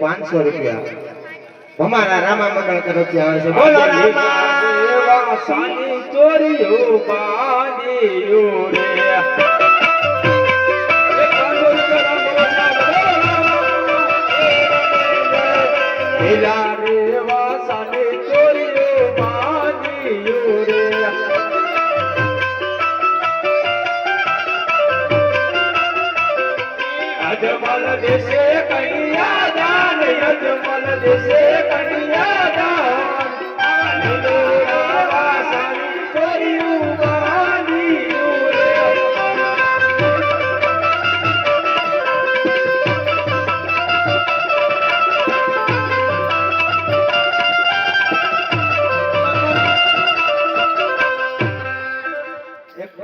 પાંચસો રૂપિયા. અમારા રામા મંડળ તરફથી આવે છે. બોલો રામા. સાની ચોરીઓ રે.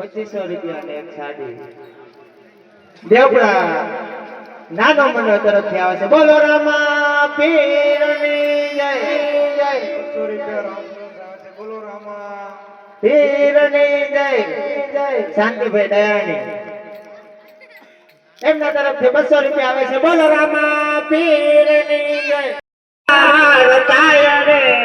પચીસો રૂપિયા ને એક સાડી દેવપડા નાનો મંડળ તરફથી આવે છે. બોલો રામા પીરની જય. જય. બોલો રામા પીરની જય. જય શાંતિભાઈ દયાણી એમના તરફથી બસો રૂપિયા આવે છે. બોલો રામા પીરની જય. રતાય રે